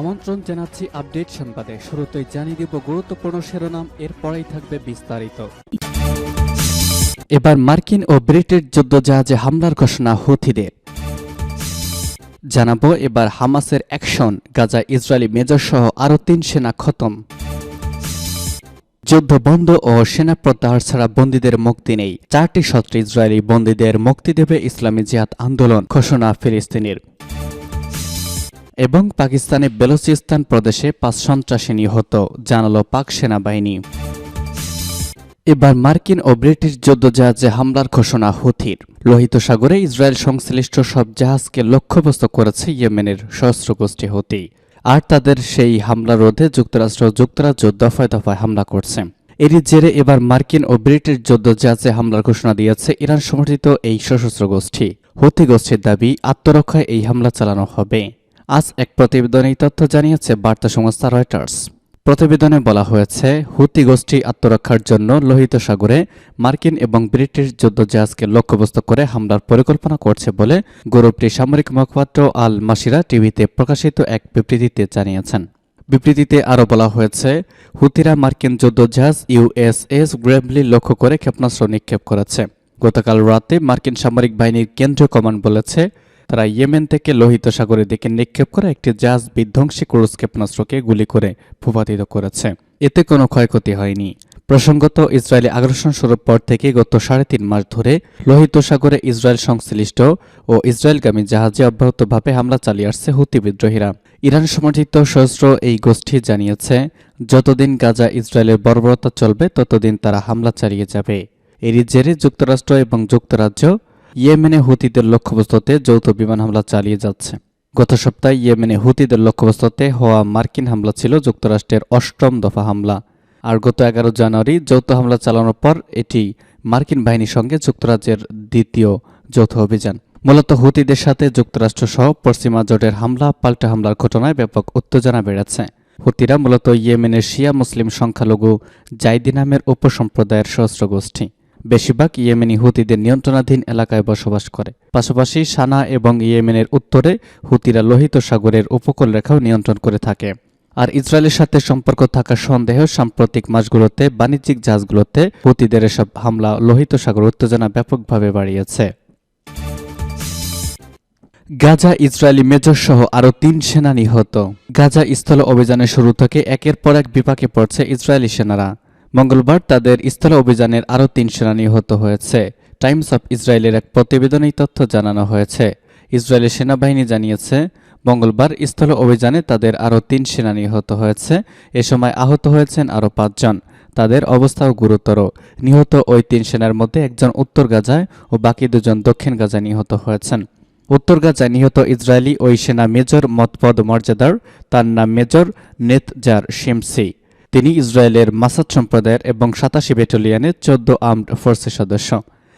আমন্ত্রণ জানাচ্ছি আপডেট সংবাদে। শুরুতেই জানিয়ে দিব গুরুত্বপূর্ণ শিরোনাম, এরপরেই থাকবে বিস্তারিত। এবার মার্কিন ও ব্রিটিশ যুদ্ধজাহাজে হামলার ঘোষণা হুথিদের। জানাব এবার হামাসের অ্যাকশন, গাজা ইসরায়েলি মেজর সহ আরও তিন সেনা খতম। যুদ্ধ বন্ধ ও সেনা প্রত্যাহার ছাড়া বন্দীদের মুক্তি নেই। চারটি সত্রে ইসরায়েলি বন্দীদের মুক্তি দেবে ইসলামী জিহাদ আন্দোলন, ঘোষণা ফিলিস্তিনের। এবং পাকিস্তানে বেলুচিস্তান প্রদেশে পাঁচ সন্ত্রাসী নিহত, জানালো পাক সেনাবাহিনী। এবার মার্কিন ও ব্রিটিশ যুদ্ধজাহাজে হামলার ঘোষণা হুথির। লোহিত সাগরে ইসরায়েল সংশ্লিষ্ট সব জাহাজকে লক্ষ্যবস্তু করেছে ইয়েমেনের সশস্ত্র গোষ্ঠী হুতি আর তাদের সেই হামলা রোধে যুক্তরাষ্ট্র যুক্তরাজ্য দফায় দফায় হামলা করছে। এরই জেরে এবার মার্কিন ও ব্রিটিশ যুদ্ধজাহাজে হামলার ঘোষণা দিয়েছে ইরান সমর্থিত এই সশস্ত্র গোষ্ঠী হুতি গোষ্ঠীর দাবি, আত্মরক্ষায় এই হামলা চালানো হবে। আজ এক প্রতিবেদনে এই তথ্য জানিয়েছে বার্তা সংস্থা রয়টার্স। প্রতিবেদনে বলা হয়েছে, হুতি গোষ্ঠী আত্মরক্ষার জন্য লোহিত সাগরে মার্কিন এবং ব্রিটিশ যুদ্ধজাহাজকে লক্ষ্যবস্তু করে হামলার পরিকল্পনা করছে বলে গ্রুপটি সামরিক মুখপাত্র আল মাসিরা টিভিতে প্রকাশিত এক বিবৃতিতে জানিয়েছেন। বিবৃতিতে আরও বলা হয়েছে, হুতিরা মার্কিন যুদ্ধজাহাজ ইউএসএস গ্রেভলি লক্ষ্য করে ক্ষেপণাস্ত্র নিক্ষেপ করেছে। গতকাল রাতে মার্কিন সামরিক বাহিনীর কেন্দ্রীয় কমান্ড বলেছে তারা ইয়েমেন থেকে লোহিত সাগরের দিকে নিক্ষেপ করা একটি জাহাজ বিধ্বংসী ক্রুজ ক্ষেপণাস্ত্রকে গুলি করে ভূপাতিত করেছে। এতে কোনো ক্ষয়ক্ষতি হয়নি। প্রসঙ্গত, ইসরায়েলি আগ্রাসন শুরুর পর থেকে গত সাড়ে তিন মাস ধরে লোহিত সাগরে ইসরায়েল সংশ্লিষ্ট ও ইসরায়েলগামী জাহাজে অব্যাহতভাবে হামলা চালিয়ে আসছে হুতি বিদ্রোহীরা। ইরান সমর্থিত সশস্ত্র এই গোষ্ঠী জানিয়েছে, যতদিন গাজা ইসরায়েলের বর্বরতা চলবে, ততদিন তারা হামলা চালিয়ে যাবে। এরই জেরে যুক্তরাষ্ট্র এবং যুক্তরাজ্য ইয়েমেনে হুতিদের লক্ষ্যবস্তুতে যৌথ বিমান হামলা চালিয়ে যাচ্ছে। গত সপ্তাহে ইয়েমেনে হুতিদের লক্ষ্যবস্তুতে হওয়া মার্কিন হামলা ছিল যুক্তরাষ্ট্রের অষ্টম দফা হামলা। আর গত এগারো জানুয়ারি যৌথ হামলা চালানোর পর এটি মার্কিন বাহিনীর সঙ্গে যুক্তরাজ্যের দ্বিতীয় যৌথ অভিযান। মূলত হুতিদের সাথে যুক্তরাষ্ট্র সহ পশ্চিমা জোটের হামলা, পাল্টা হামলার ঘটনায় ব্যাপক উত্তেজনা বেড়েছে। হুতিরা মূলত ইয়েমেনের শিয়া মুসলিম সংখ্যালঘু জাইদি নামের উপসম্প্রদায়ের সশস্ত্র গোষ্ঠী। বেশিরভাগ ইয়েমেনি হুতিদের নিয়ন্ত্রণাধীন এলাকায় বসবাস করে। পাশাপাশি সানা এবং ইয়েমেনের উত্তরে হুতিরা লোহিত সাগরের উপকূল রেখাও নিয়ন্ত্রণ করে থাকে। আর ইসরায়েলের সাথে সম্পর্ক থাকার সন্দেহ সাম্প্রতিক মাসগুলোতে বাণিজ্যিক জাহাজগুলোতে হুতিদের এসব হামলা লোহিত সাগর উত্তেজনা ব্যাপকভাবে বাড়িয়েছে। গাজা ইসরায়েলি মেজর সহ আরও তিন সেনা নিহত। গাজা স্থল অভিযানের শুরু থেকে একের পর এক বিপাকে পড়ছে ইসরায়েলি সেনারা। মঙ্গলবার তাদের স্থল অভিযানের আরও তিন সেনা নিহত হয়েছে। টাইমস অফ ইসরায়েলের এক প্রতিবেদনে তথ্য জানানো হয়েছে। ইসরায়েলের সেনাবাহিনী জানিয়েছে, মঙ্গলবার স্থল অভিযানে তাদের আরও তিন সেনা নিহত হয়েছে। এ সময় আহত হয়েছেন আরও পাঁচজন। তাদের অবস্থাও গুরুতর। নিহত ওই তিন সেনার মধ্যে একজন উত্তর গাজায় ও বাকি দুজন দক্ষিণ গাজায় নিহত হয়েছেন। উত্তর গাজায় নিহত ইসরায়েলি ওই সেনা মেজর মতপদ মর্যাদার, তার নাম মেজর নেতজার শিমসি। তিনি ইসরায়েলের মাসাদ সম্প্রদায়ের এবং সাতাশি ব্যাটালিয়নের চোদ্দ আর্মড ফোর্সের সদস্য।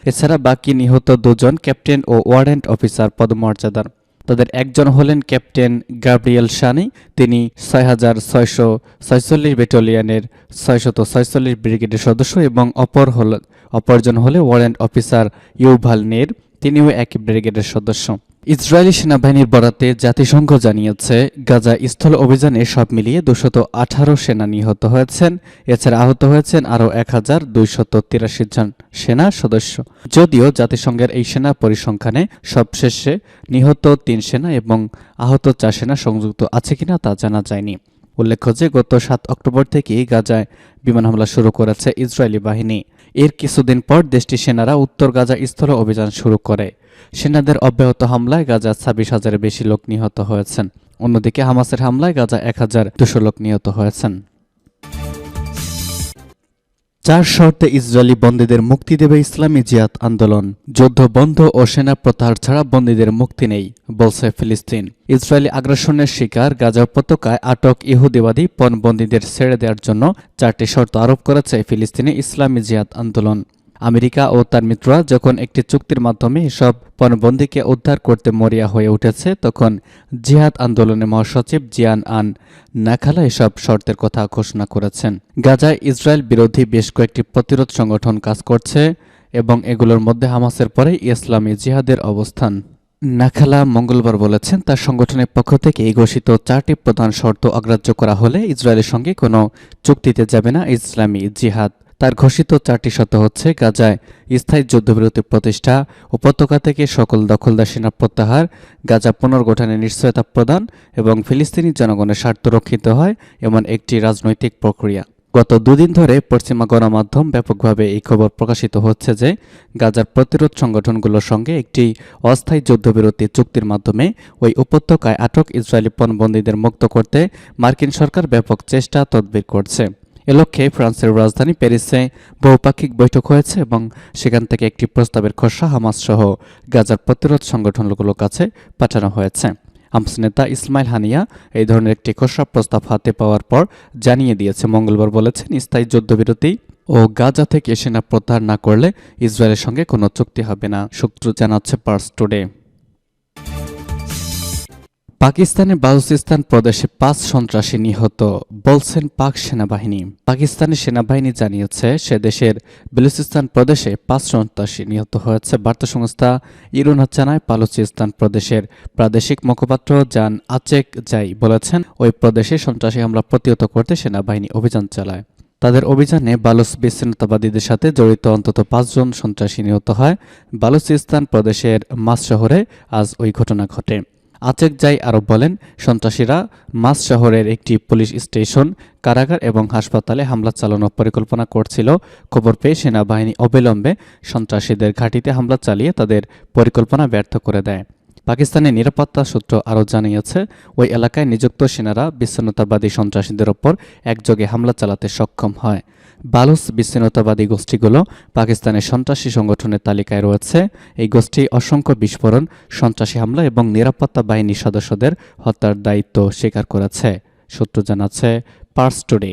এছাড়া বাকি নিহত দুজন ক্যাপ্টেন ও ওয়ারেন্ট অফিসার পদমর্যাদার তাদের একজন হলেন ক্যাপ্টেন গাব্রিয়েল শানি, তিনি ছয় হাজার ছয়শো ছয়চল্লিশ ব্যাটালিয়নের ছয়শত ছয়চল্লিশ ব্রিগেডের সদস্য এবং অপর হল অপরজন হলে ওয়ারেন্ট অফিসার ইউভাল নের তিনিও একই ব্রিগেডের সদস্য। ইসরায়েলি সেনাবাহিনীর বরাতে জাতিসংঘ জানিয়েছে, গাজা স্থল অভিযানে সব মিলিয়ে দুশত আঠারো সেনা নিহত হয়েছেন। এছাড়া আহত হয়েছেন আরও এক হাজার দুইশত তিরাশি জন সেনা সদস্য। যদিও জাতিসংঘের এই সেনা পরিসংখ্যানে সবশেষে নিহত তিন সেনা এবং আহত চার সেনা সংযুক্ত আছে কিনা তা জানা যায়নি। উল্লেখ্য যে, গত সাত অক্টোবর থেকেই গাজায় বিমান হামলা শুরু করেছে ইসরায়েলি বাহিনী। এর কিছুদিন পর দেশটির সেনারা উত্তর গাজা স্থল অভিযান শুরু করে। সেনাদের অব্যাহত হামলায় গাজা ছাব্বিশ হাজারের বেশি লোক নিহত হয়েছেন। অন্যদিকে হামাসের হামলায় গাজা এক হাজার দুশো লোক নিহত হয়েছেন। চার শর্তে ইসরায়েলি বন্দীদের মুক্তি দেবে ইসলামী জিয়াদ আন্দোলন। যুদ্ধ বন্ধ ও সেনা প্রত্যাহার ছাড়া বন্দীদের মুক্তি নেই, বলছে ফিলিস্তিন। ইসরায়েলি আগ্রাসনের শিকার গাজা উপত্যকায় আটক ইহুদিবাদী পণবন্দীদের ছেড়ে দেওয়ার জন্য চারটি শর্ত আরোপ করেছে ফিলিস্তিনি ইসলামী জিয়াদ আন্দোলন। আমেরিকা ও তার মিত্ররা যখন একটি চুক্তির মাধ্যমে এসব পণবন্দীকে উদ্ধার করতে মরিয়া হয়ে উঠেছে, তখন জিহাদ আন্দোলনের মহাসচিব জিয়ান আন নাখালা এসব শর্তের কথা ঘোষণা করেছেন। গাজায় ইসরায়েল বিরোধী বেশ কয়েকটি প্রতিরোধ সংগঠন কাজ করছে এবং এগুলোর মধ্যে হামাসের পরে ইসলামী জিহাদের অবস্থান। নাখালা মঙ্গলবার বলেছেন, তার সংগঠনের পক্ষ থেকে এই ঘোষিত চারটি প্রধান শর্ত অগ্রাহ্য করা হলে ইসরায়েলের সঙ্গে কোনো চুক্তিতে যাবে না ইসলামী জিহাদ। তার ঘোষিত চারটি শর্ত হচ্ছে গাজায় স্থায়ী যুদ্ধবিরতি প্রতিষ্ঠা, উপত্যকা থেকে সকল দখলদার সেনা প্রত্যাহার, গাজা পুনর্গঠনের নিশ্চয়তা প্রদান এবং ফিলিস্তিনি জনগণের স্বার্থ রক্ষিত হয় এমন একটি রাজনৈতিক প্রক্রিয়া। গত দুদিন ধরে পশ্চিমা গণমাধ্যম ব্যাপকভাবে এই খবর প্রকাশিত হচ্ছে যে গাজার প্রতিরোধ সংগঠনগুলোর সঙ্গে একটি অস্থায়ী যুদ্ধবিরতি চুক্তির মাধ্যমে ওই উপত্যকায় আটক ইসরায়েলি পণবন্দীদের মুক্ত করতে মার্কিন সরকার ব্যাপক চেষ্টা তদবির করছে। এ লক্ষ্যে ফ্রান্সের রাজধানী প্যারিসে বহুপাক্ষিক বৈঠক হয়েছে এবং সেখান থেকে একটি প্রস্তাবের খসড়া হামাস সহ গাজার প্রতিরোধ সংগঠনগুলোর কাছে পাঠানো হয়েছে। হামস নেতা ইসমাইল হানিয়া এই ধরনের একটি খসড়া প্রস্তাব হাতে পাওয়ার পর জানিয়ে দিয়েছে, মঙ্গলবার বলেছেন, স্থায়ী যুদ্ধবিরতি ও গাজা থেকে সেনা প্রত্যাহার না করলে ইসরায়েলের সঙ্গে কোনো চুক্তি হবে না। সূত্র জানাচ্ছে পার্স টুডে পাকিস্তানের বালুচিস্তান প্রদেশে পাঁচ সন্ত্রাসী নিহত বলছেন পাক সেনাবাহিনী। পাকিস্তানের সেনাবাহিনী জানিয়েছে, সে দেশের বেলুচিস্তান প্রদেশে পাঁচ সন্ত্রাসী নিহত হয়েছে। বার্তা সংস্থা ইরুনা জানায় বালুচিস্তান প্রদেশের প্রাদেশিক মুখপাত্র জান আচেক জাই বলেছেন, ওই প্রদেশে সন্ত্রাসী হামলা প্রতিহত করতে সেনাবাহিনী অভিযান চালায়। তাদের অভিযানে বালুচ বিচ্ছিন্নতাবাদীদের সাথে জড়িত অন্তত পাঁচজন সন্ত্রাসী নিহত হয়। বালুচিস্তান প্রদেশের মাস শহরে আজ ওই ঘটনা ঘটে। আচেক জাই আরও বলেন, সন্ত্রাসীরা মাস শহরের একটি পুলিশ স্টেশন, কারাগার এবং হাসপাতালে হামলা চালানোর পরিকল্পনা করছিল। খবর পেয়ে সেনাবাহিনী অবিলম্বে সন্ত্রাসীদের ঘাঁটিতে হামলা চালিয়ে তাদের পরিকল্পনা ব্যর্থ করে দেয়। পাকিস্তানের নিরাপত্তা সূত্র আরও জানিয়েছে, ওই এলাকায় নিযুক্ত সেনারা বিচ্ছিন্নতাবাদী সন্ত্রাসীদের ওপর একযোগে হামলা চালাতে সক্ষম হয়। বালুচ বিচ্ছিন্নতাবাদী গোষ্ঠীগুলো পাকিস্তানের সন্ত্রাসী সংগঠনের তালিকায় রয়েছে। এই গোষ্ঠী অসংখ্য বিস্ফোরণ, সন্ত্রাসী হামলা এবং নিরাপত্তা বাহিনীর সদস্যদের হত্যার দায়িত্ব স্বীকার করেছে, সূত্র জানাচ্ছে পার্স টুডে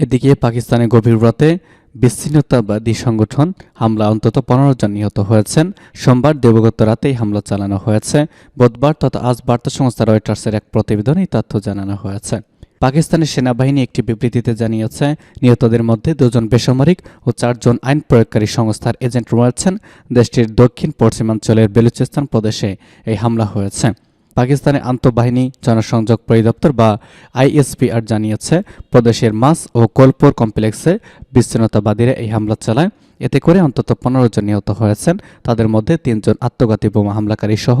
এদিকে পাকিস্তানের গভীর রাতে বিচ্ছিন্নতাবাদী সংগঠন হামলা অন্তত পনেরো জন নিহত হয়েছেন। সোমবার দেবগত রাতেই হামলা চালানো হয়েছে। বুধবার তথা আজ বার্তা সংস্থা রয়টার্সের এক প্রতিবেদনে তথ্য জানানো হয়েছে। পাকিস্তানের সেনাবাহিনী একটি বিবৃতিতে জানিয়েছে, নিহতদের মধ্যে দুজন বেসামরিক ও চারজন আইন প্রয়োগকারী সংস্থার এজেন্ট রয়েছেন। দেশটির দক্ষিণ পশ্চিমাঞ্চলের বেলুচিস্তান প্রদেশে এই হামলা হয়েছে। পাকিস্তানের আন্তঃবাহিনী জনসংযোগ পরিদপ্তর বা আইএসপিআর জানিয়েছে, প্রদেশের মাস ও কোলপুর কমপ্লেক্সে বিচ্ছিন্নতাবাদীরা এই হামলা চালায়। এতে করে অন্তত পনেরো জন নিহত হয়েছেন। তাদের মধ্যে তিনজন আত্মঘাতী বোমা হামলাকারী সহ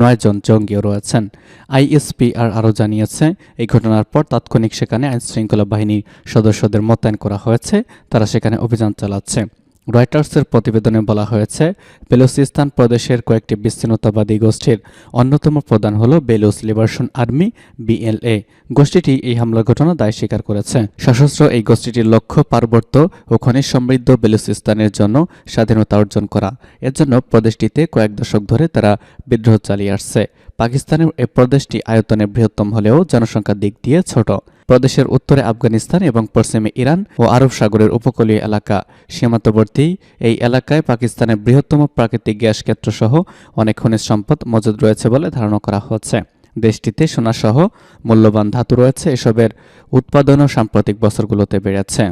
নয়জন জঙ্গিও রয়েছেন। আইএসপিআর আরও জানিয়েছে, এই ঘটনার পর তাৎক্ষণিক সেখানে আইনশৃঙ্খলা বাহিনীর সদস্যদের মোতায়েন করা হয়েছে। তারা সেখানে অভিযান চালাচ্ছে। রয়টার্সের প্রতিবেদনে বলা হয়েছে, বেলুচিস্তান প্রদেশের কয়েকটি বিচ্ছিন্নতাবাদী গোষ্ঠীর অন্যতম প্রধান হল বেলুচ লিবারেশন আর্মি, বিএলএ। গোষ্ঠীটি এই হামলার ঘটনা দায় স্বীকার করেছে। সশস্ত্র এই গোষ্ঠীটির লক্ষ্য পার্বত্য ও খনিজ সমৃদ্ধ বেলুচিস্তানের জন্য স্বাধীনতা অর্জন করা। এর জন্য প্রদেশটিতে কয়েক দশক ধরে তারা বিদ্রোহ চালিয়ে আসছে। পাকিস্তানের এই প্রদেশটি আয়তনে বৃহত্তম হলেও জনসংখ্যার দিক দিয়ে ছোট। প্রদেশের উত্তরে আফগানিস্তান এবং পশ্চিমে ইরান ও আরব সাগরের উপকূলীয় এলাকা। সীমান্তবর্তী এই এলাকায় পাকিস্তানের বৃহত্তম প্রাকৃতিক গ্যাস ক্ষেত্রসহ অনেক খনিজ সম্পদ মজুদ রয়েছে বলে ধারণা করা হচ্ছে। দেশটিতে সোনাসহ মূল্যবান ধাতু রয়েছে। এসবের উৎপাদনও সাম্প্রতিক বছরগুলোতে বেড়েছে।